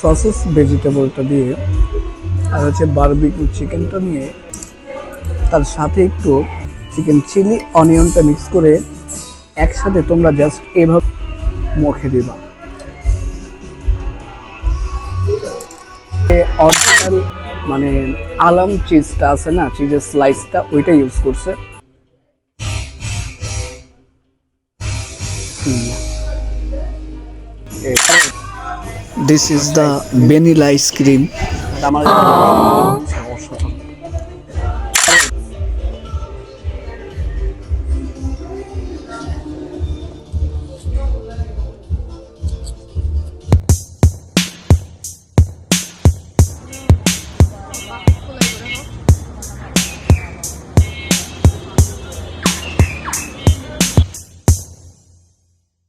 Sausages ভেজিটেবলটা দিয়ে আর হচ্ছে বারবিকিউ চিকেনটা নিয়ে তার সাথে একটু চিকেন চিলি, অনিয়নটা মিক্স করে একসাথে তোমরা জাস্ট এভাবে মুখে দিবা। মানে আলাম চিজটা আছে না চিজের স্লাইসটা ওইটা ইউজ করছে। This is the vanilla ice cream আমার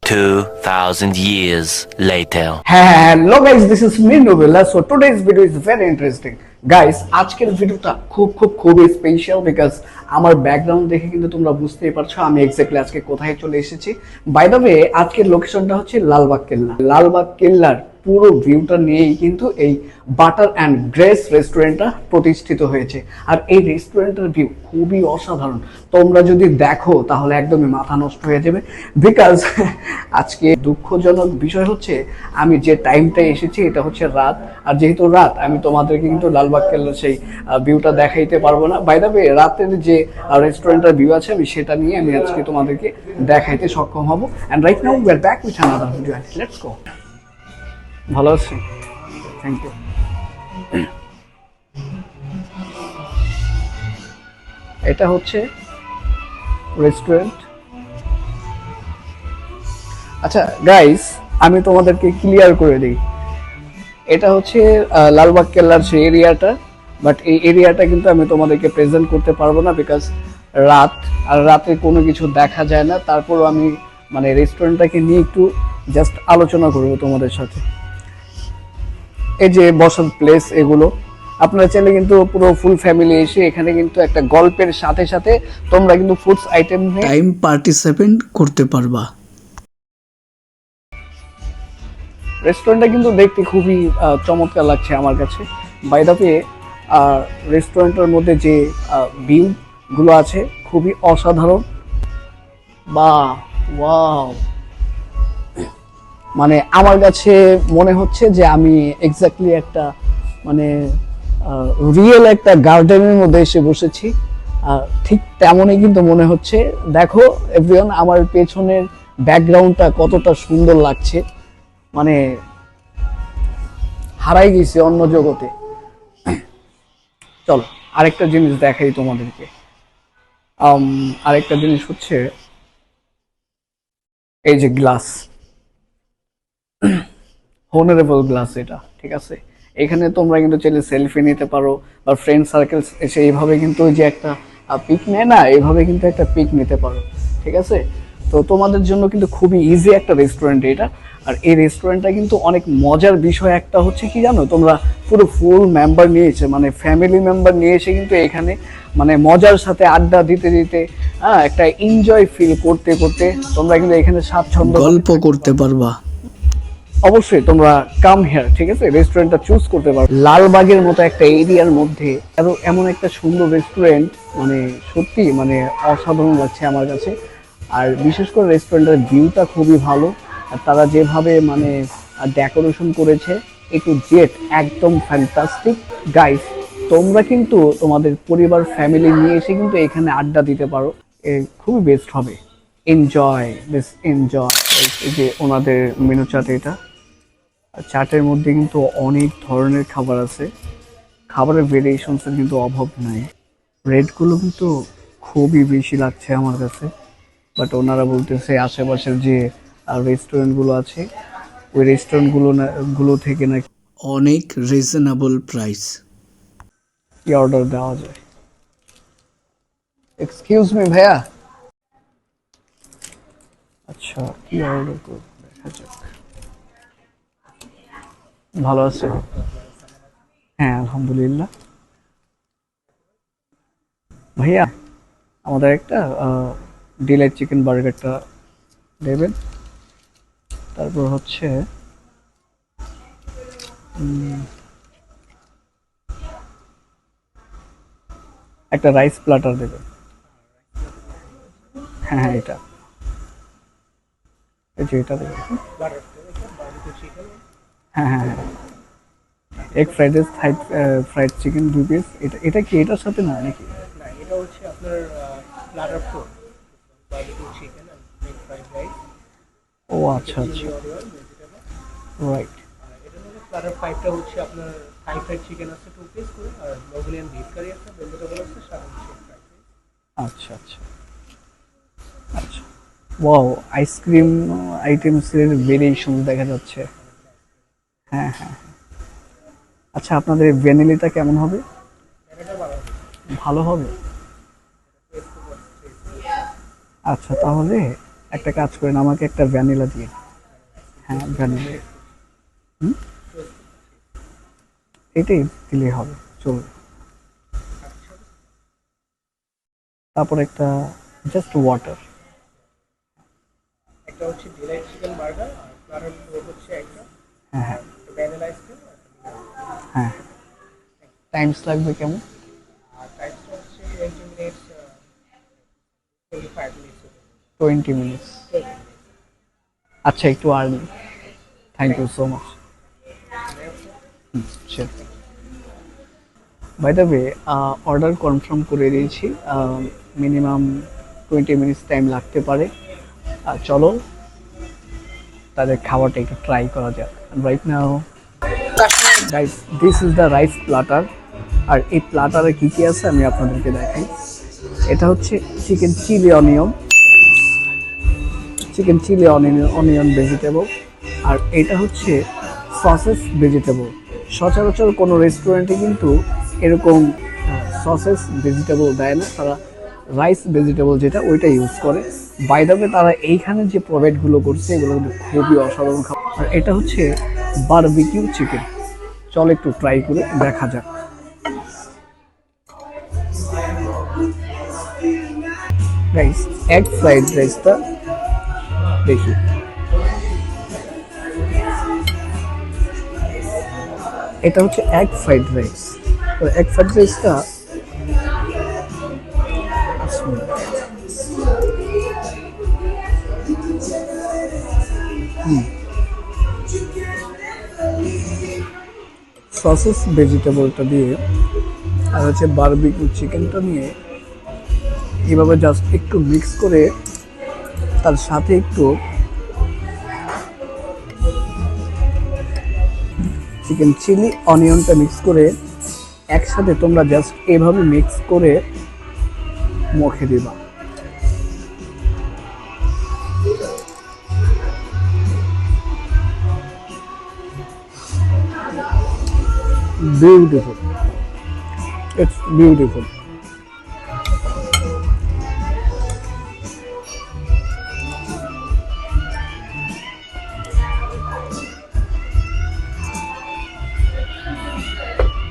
2000 years later. Hello guys, this is me Novella. So today's video is very interesting. Guys আজকের ভিডিওটা খুব খুব খুবই স্পেশাল বিকজ আমার ব্যাকগ্রাউন্ড দেখে কিন্তু তোমরা বুঝতেই পারছ আমি এক্স্যাক্টলি আজকে কোথায় চলে এসেছি বাই দ্য ওয়ে আজকের লোকেশনটা হচ্ছে লালবাগ কেল্লা লালবাগ কেল্লার পুরো ভিউটা নিয়েই কিন্তু এই বাটার অ্যান্ড গ্রেস রেস্টুরেন্টটা প্রতিষ্ঠিত হয়েছে। আর এই রেস্টুরেন্টের ভিউ খুবই অসাধারণ। তোমরা যদি দেখো, তাহলে একদমই মাথা নষ্ট হয়ে যাবে। বিকজ, আজকে দুঃখজনক বিষয় হচ্ছে, আমি যে টাইমটায় এসেছি, এটা হচ্ছে রাত। আর যেহেতু রাত, আমি তোমাদের কিন্তু লালবাগ কেল্লার সেই ভিউটা দেখাইতে পারব না। বাই ওয়ে রাতের যে রেস্টুরেন্টের ভিউ আছে, আমি সেটা নিয়ে আমি আজকে তোমাদেরকে দেখাইতে সক্ষম হব। And right now we are back with another video let's go ভালো আছি। থ্যাংক ইউ এটা হচ্ছে রেস্টুরেন্ট আচ্ছা গাইস আমি তোমাদেরকে ক্লিয়ার করে দিই। এটা হচ্ছে লালবাগ কেল্লার সেই এরিয়াটা বাট এই এরিয়াটা কিন্তু আমি তোমাদেরকে প্রেজেন্ট করতে পারব না বিকজ রাত, আর রাতে কোনো কিছু দেখা যায় না। তারপরও আমি মানে রেস্টুরেন্টটাকে নিয়ে একটু জাস্ট আলোচনা করব তোমাদের সাথে। এই যে বসার প্লেস এগুলো আপনারা চাইলে কিন্তু পুরো ফুল ফ্যামিলি এসে এখানে কিন্তু একটা গল্পের সাথে সাথে তোমরা কিন্তু ফুডস আইটেম টাইম পার্টিসিপেন্ট করতে পারবা। রেস্টুরেন্টটা কিন্তু দেখতে খুবই চমৎকার লাগছে আমার কাছে। বাই দ্য ওয়ে রেস্টুরেন্টের মধ্যে যে ভিউ গুলো আছে খুবই অসাধারণ। বা ওয়াও মানে আমার কাছে মনে হচ্ছে যে আমি এক্স্যাক্টলি একটা মানে রিয়েল একটা গার্ডেনের মধ্যে এসে বসেছি। ঠিক তেমনই কিন্তু মনে হচ্ছে, দেখো এভরিওয়ান আমার পেছনের ব্যাকগ্রাউন্ডটা কতটা সুন্দর লাগছে। মানে হারাই গেছি অন্য জগতে। চলো, আরেকটা জিনিস দেখাই তোমাদেরকে। আরেকটা জিনিস হচ্ছে, এই যে গ্লাস হোনারেবল গ্লাস এটা, ঠিক আছে? এখানে তোমরা কিন্তু চাইলে সেলফি নিতে পারো, বা ফ্রেন্ড সার্কেল এসে এইভাবে কিন্তু যে একটা পিক নেয় না এইভাবে কিন্তু একটা পিক নিতে পারো, ঠিক আছে? তো তোমাদের জন্য কিন্তু খুবই ইজি একটা রেস্টুরেন্ট এটা, আর এই রেস্টুরেন্টটা কিন্তু অনেক মজার বিষয় একটা হচ্ছে কি জানো? তোমরা পুরো ফুল মেম্বার নিয়েছে মানে ফ্যামিলি মেম্বার নিয়ে এসে কিন্তু এখানে মানে মজার সাথে আড্ডা দিতে দিতে হ্যাঁ একটা এনজয় ফিল করতে করতে তোমরা কিন্তু এখানে স্বাচ্ছন্দ্য গল্প করতে পারবা। অবশ্যই তোমরা কাম হেয়ার ঠিক আছে? রেস্টুরেন্টটা চুজ করতে পারো। লালবাগের মতো একটা এরিয়ার মধ্যে আরও এমন একটা সুন্দর রেস্টুরেন্ট মানে সত্যি মানে অসাধারণ লাগছে আমার কাছে। আর বিশেষ করে রেস্টুরেন্টের ভিউটা খুবই ভালো। আর তারা যেভাবে মানে ডেকোরেশন করেছে একটু জেট একদম ফ্যান্টাস্টিক গাইস তোমরা কিন্তু তোমাদের পরিবার ফ্যামিলি নিয়ে এসে কিন্তু এখানে আড্ডা দিতে পারো। এ খুবই বেস্ট হবে। এনজয় বেশ এনজয় এই যে ওনাদের মেনু চার্ট এটা। আর চার্টের মধ্যে কিন্তু অনেক ধরনের খাবার আছে। খাবারের ভেরিয়েশনসের কিন্তু অভাব নাই। রেটগুলো কিন্তু খুবই বেশি লাগছে আমার কাছে। বাট ওনারা বলতেছে আশেপাশের যে রেস্টুরেন্টগুলো আছে, ওই রেস্টুরেন্টগুলো না, গুলো থেকে নাকি অনেক রিজনেবল প্রাইস কি অর্ডার দেওয়া যায়? এক্সকিউজ মি ভাইয়া। আচ্ছা কি অর্ডার করব দেখা যাক। ভালো আছে? হ্যাঁ আলহামদুলিল্লাহ। ভাইয়া, আমাদের একটা ডিলাইট চিকেন বার্গারটা দেবেন। তারপর হচ্ছে একটা রাইস প্লাটার দেবেন। হ্যাঁ হ্যাঁ এটা। এটা দেবে হ্যাঁ হ্যাঁ হ্যাঁ। Egg fried rice fried chicken দুই পিস এটা এটা কি এটার সাথে না নাকি? না এটা হচ্ছে আপনার platter four chicken fried rice ও আচ্ছা আচ্ছা। রাইট হচ্ছে প্লাটার ফাইভটা হচ্ছে আপনার থাই ফ্রাইড চিকেন আছে টু পিস করে। আর মঙ্গোলিয়ান বিফ কারি আছে ভেজিটেবল আছে ফ্রাইড আচ্ছা আচ্ছা। আচ্ছা। ওয়াও আইসক্রিম আইটেমসের ভেরিয়েশন দেখা যাচ্ছে। হ্যাঁ হ্যাঁ। আচ্ছা আপনাদের ভ্যানিলিটা কেমন হবে? ভালো হবে? আচ্ছা তাহলে একটা কাজ করেন আমাকে একটা ভ্যানিলা দিয়ে। হ্যাঁ ভ্যানিলা। হুম? এটাই দিলেই হবে চলবে। তারপর একটা জাস্ট ওয়াটার একটা হচ্ছে ডিলাইট চিকেন বার্গার আর হচ্ছে একটা হ্যাঁ হ্যাঁ। হ্যাঁ। টাইমস লাগবে কেমন? টোয়েন্টি মিনিটস মিনিটস আচ্ছা একটু early thank you so much by the way order confirm করে দিয়েছি। মিনিমাম টোয়েন্টি মিনিটস টাইম লাগতে পারে। আর চলো তাদের খাবারটা একটু ট্রাই করা যাক। Right now guys this is the rice platter আর এই প্লাটারে কী কী আছে আমি আপনাদেরকে দেখাই। এটা হচ্ছে chicken chilli onion chicken chilli onion onion vegetable আর এটা হচ্ছে সসেস ভেজিটেবল সচরাচর কোনো রেস্টুরেন্টে কিন্তু এরকম সসেস ভেজিটেবল দেয় না। তারা রাইস ভেজিটেবল যেটা, ওইটা ইউজ করে। বাইদাবে তারা এইখানে যে প্রোভাইডগুলো করছে, এগুলো কিন্তু খুবই অসাধারণ খাবার। আর এটা হচ্ছে বারবিকিউ চিকেন চল একটু ট্রাই করে দেখা যাক। গাইস এগ ফ্রাইড রাইসটা দেখি। এটা হচ্ছে egg fried rice egg fried রাইসটা সসেস ভেজিটেবলটা দিয়ে, আর হচ্ছে বারবিকিউ চিকেনটা নিয়ে এভাবে জাস্ট একটু মিক্স করে তার সাথে একটু চিকেন চিলি অনিয়নটা মিক্স করে একসাথে তোমরা জাস্ট এভাবে মিক্স করে মুখে দিবা। Beautiful it's beautiful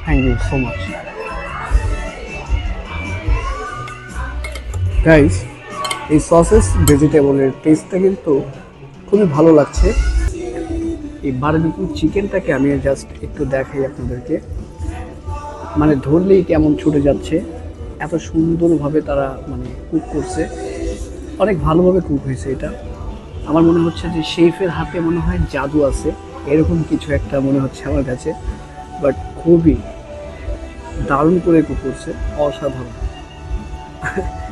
thank you so much guys এই সসেস ভেজিটেবলের টেস্টটা কিন্তু খুবই ভালো লাগছে। এই বারবিকিউ চিকেনটাকে আমি জাস্ট একটু দেখাই আপনাদেরকে। মানে ধরলেই কেমন ছুটে যাচ্ছে। এত সুন্দরভাবে তারা মানে কুক করছে। অনেক ভালোভাবে কুক হয়েছে এটা। আমার মনে হচ্ছে যে শেফের হাতে মনে হয় জাদু আছে। এরকম কিছু একটা মনে হচ্ছে আমার কাছে। বাট খুবই দারুণ করে কুক করছে। অসাধারণ।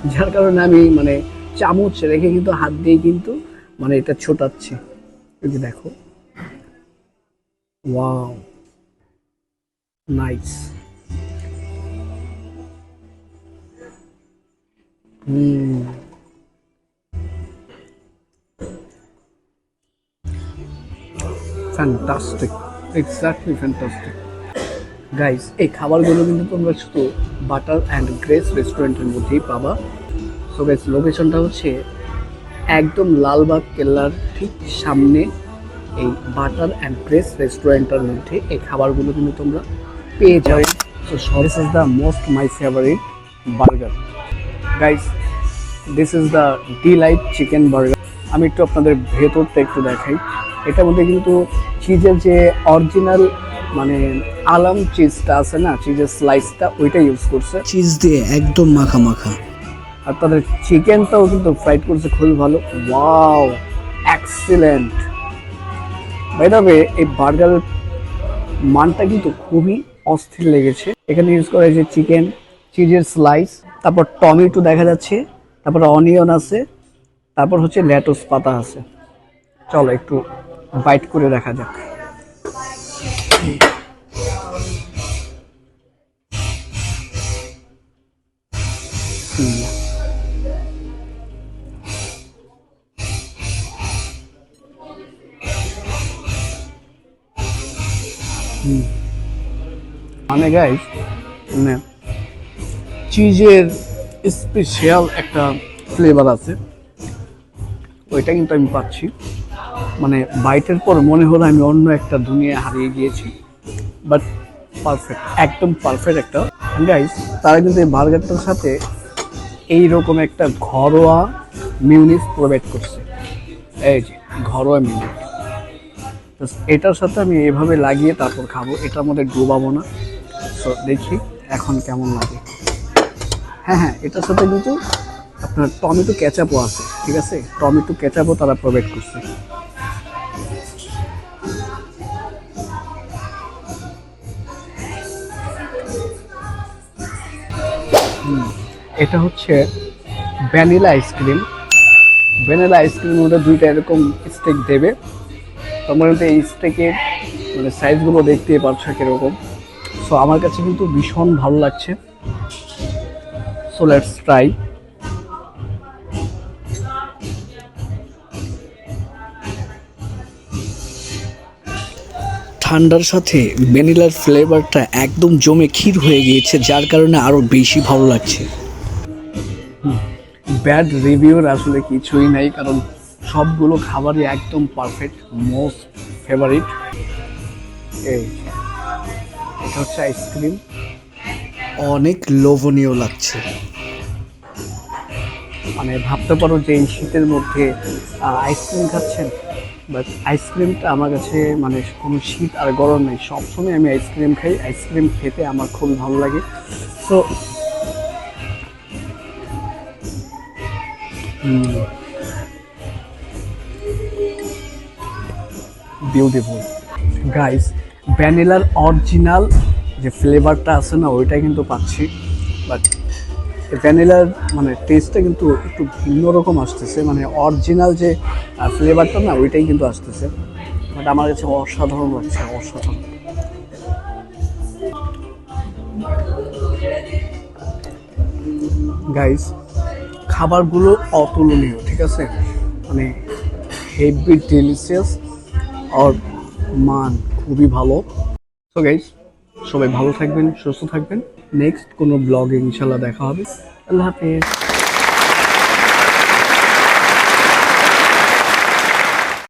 যার কারণে আমি মানে চামচ রেখে কিন্তু হাত দিয়ে কিন্তু মানে এটা ছোটাচ্ছি। এই যে দেখো। Wow nice hmm fantastic exactly fantastic guys এই খাবারগুলো কিন্তু তোমরা শুধু বাটার অ্যান্ড গ্রেস রেস্টুরেন্টের মধ্যেই পাবা। সো গাইস লোকেশনটা হচ্ছে একদম লালবাগ, কেল্লার ঠিক সামনে। এই বাটার অ্যান্ড গ্রেস রেস্টুরেন্টের মধ্যে এই খাবারগুলো কিন্তু তোমরা পেয়ে যাবে। So this is the most my favourite burger guys this is the delight chicken burger আমি একটু আপনাদের ভেতরটা একটু দেখাই। এটার মধ্যে কিন্তু চিজের যে অরিজিনাল মানে আলাম চিজটা আছে না চিজের স্লাইসটা ওইটা ইউজ করছে। চিজ দিয়ে একদম মাখা মাখা। আর তাদের চিকেনটাও কিন্তু ফ্রাইড করছে খুবই ভালো। Wow excellent by the way এই বার্গারের মানটা কিন্তু খুবই অস্থির লেগেছে। এখানে ইউজ করা হয়েছে চিকেন চিজের স্লাইস তারপর টমেটো দেখা যাচ্ছে, তারপর অনিয়ন আছে, তারপর হচ্ছে ল্যাটোস পাতা আছে। চলো একটু বাইট করে দেখা যাক। হুম। মানে গাইস মানে চিজের স্পেশাল একটা ফ্লেভার আছে। ওইটা কিন্তু আমি পাচ্ছি। মানে বাইটের পর মনে হলো আমি অন্য একটা দুনিয়া হারিয়ে গিয়েছি। বাট পারফেক্ট একদম পারফেক্ট একটা। গাইস তারা কিন্তু এই বার্গারটার সাথে এই রকম একটা ঘরোয়া মিউনিস প্রোভাইড করছে। এই যে, ঘরোয়া মিউনিস এটার সাথে আমি এভাবে লাগিয়ে তারপর খাব। এটার মধ্যে ডুবাবো না। সো দেখি এখন কেমন লাগে। হ্যাঁ হ্যাঁ এটার সাথে কিন্তু আপনার টমেটো ক্যাচাপও আছে, ঠিক আছে? টমেটো ক্যাচাপও তারা প্রোভাইড করছে। এটা হচ্ছে ভ্যানিলা আইসক্রিম ভ্যানিলা আইসক্রিমের মধ্যে দুইটা এরকম স্টেক দেবে। তোমার এই স্টেকের মানে সাইজগুলো দেখতেই পারছ কীরকম। সো আমার কাছে কিন্তু ভীষণ ভালো লাগছে। সো লেটস ট্রাই ঠান্ডার সাথে ভ্যানিলার ফ্লেভারটা একদম জমে ক্ষীর হয়ে গিয়েছে, যার কারণে আরও বেশি ভালো লাগছে। ব্যাড রিভিউর আসলে কিছুই নাই, কারণ সবগুলো খাবারই একদম পারফেক্ট মোস্ট ফেভারিট এই এটা হচ্ছে আইসক্রিম অনেক লোভনীয় লাগছে। মানে ভাবতে পারো যে এই শীতের মধ্যে আইসক্রিম খাচ্ছেন বাট আইসক্রিমটা আমার কাছে মানে কোনো শীত আর গরম নেই। সবসময় আমি আইসক্রিম খাই আইসক্রিম খেতে আমার খুবই ভালো লাগে। সো বিউটিফুল গাইস ভ্যানিলার অরিজিনাল যে ফ্লেভারটা আছে না ওইটা কিন্তু পাচ্ছি। বাট ভ্যানিলার মানে টেস্টটা কিন্তু একটু ভিন্ন রকম আসতেছে। মানে অরিজিনাল যে ফ্লেভারটা না, ওইটাই কিন্তু আসতেছে। বাট আমার কাছে অসাধারণ লাগছে, অসাধারণ। গাইস খাবারগুলো অতুলনীয়, ঠিক আছে? মানে হেভি ডেলিশিয়াস আর মান খুবই ভালো। তো গাইজ সবাই ভালো থাকবেন, সুস্থ থাকবেন। নেক্সট কোনো ব্লগে ইনশাল্লাহ দেখা হবে। আল্লাহ হাফেজ।